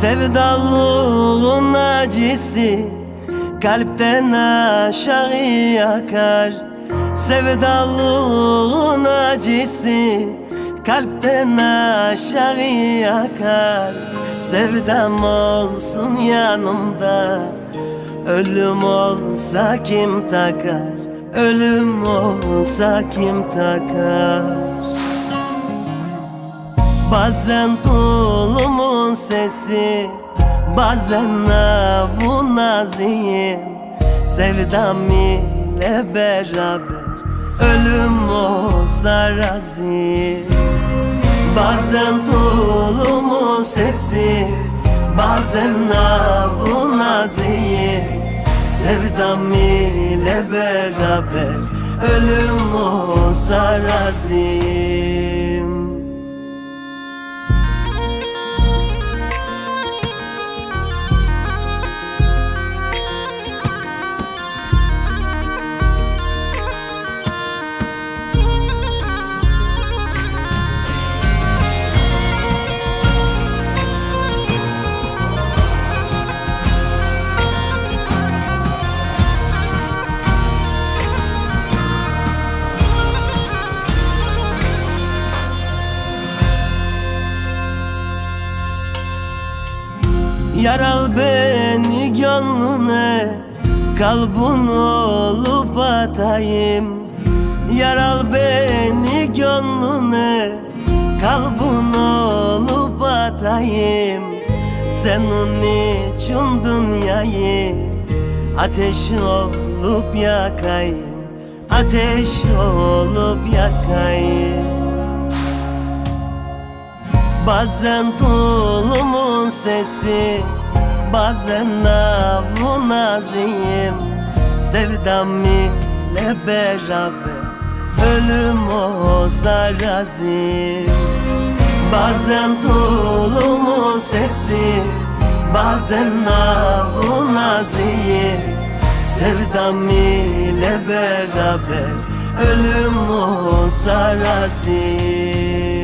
Sevdalığın acısı Kalpten aşağı yakar Sevdalığın acısı Kalpten aşağı yakar Sevdam olsun yanımda Ölüm olsa kim takar? Ölüm olsa kim takar Bazen tulumun sesi Bazen navu naziyim Sevdam ile beraber Ölüm olsa razıyım. Bazen tulumun sesi Bazen navu naziyim Sevdam ile beraber Ölüm olsa razıyım Yaral beni gönlüne Kalbun olup atayım. Yaral beni gönlüne Kalbun olup atayım. Senin için dünyayı Ateş olup yakayım. Ateş olup yakayım. Bazen tulumun sesi Bazen navu naziyim Sevdam ile beraber Ölüm olsa razıyım Bazen tulumun sesi Bazen navu naziyim Sevdam ile beraber Ölüm olsa razıyım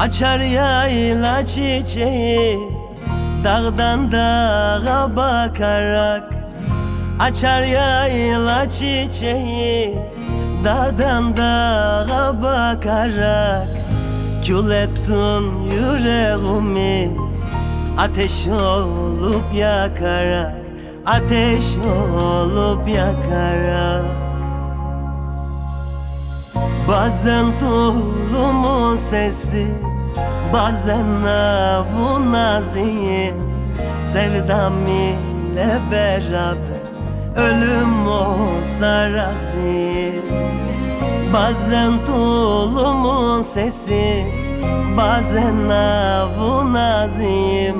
Açar yayla çiçeği Dağdan dağa bakarak. Açar yayla çiçeği Dağdan dağa bakarak. Kül ettin yüreğimi Ateş olup yakarak. Ateş olup yakarak. Bazen tulumun sesi Bazen navu naziyim Sevdam ile beraber Ölüm olsa razıyım. Bazen tulumun sesi Bazen navu naziyim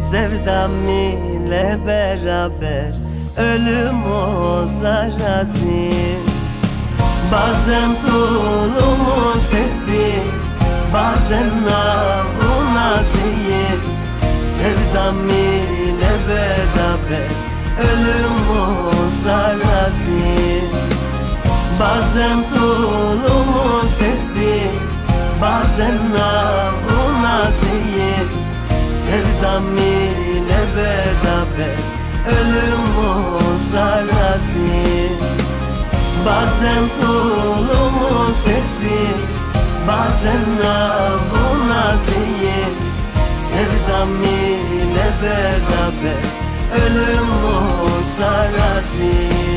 Sevdam ile beraber Ölüm olsa razıyım. Bazen tulumun sesi Bazen navu naziyim Sevdam ile beraber Ölüm olsa razıyım Bazen tulumun sesi Bazen navu naziyim Sevdam ile beraber Ölüm olsa razıyım Bazen tulumun sesi Bazen navu naziyim Sevdam ile beraber. Ölüm olsa razıyım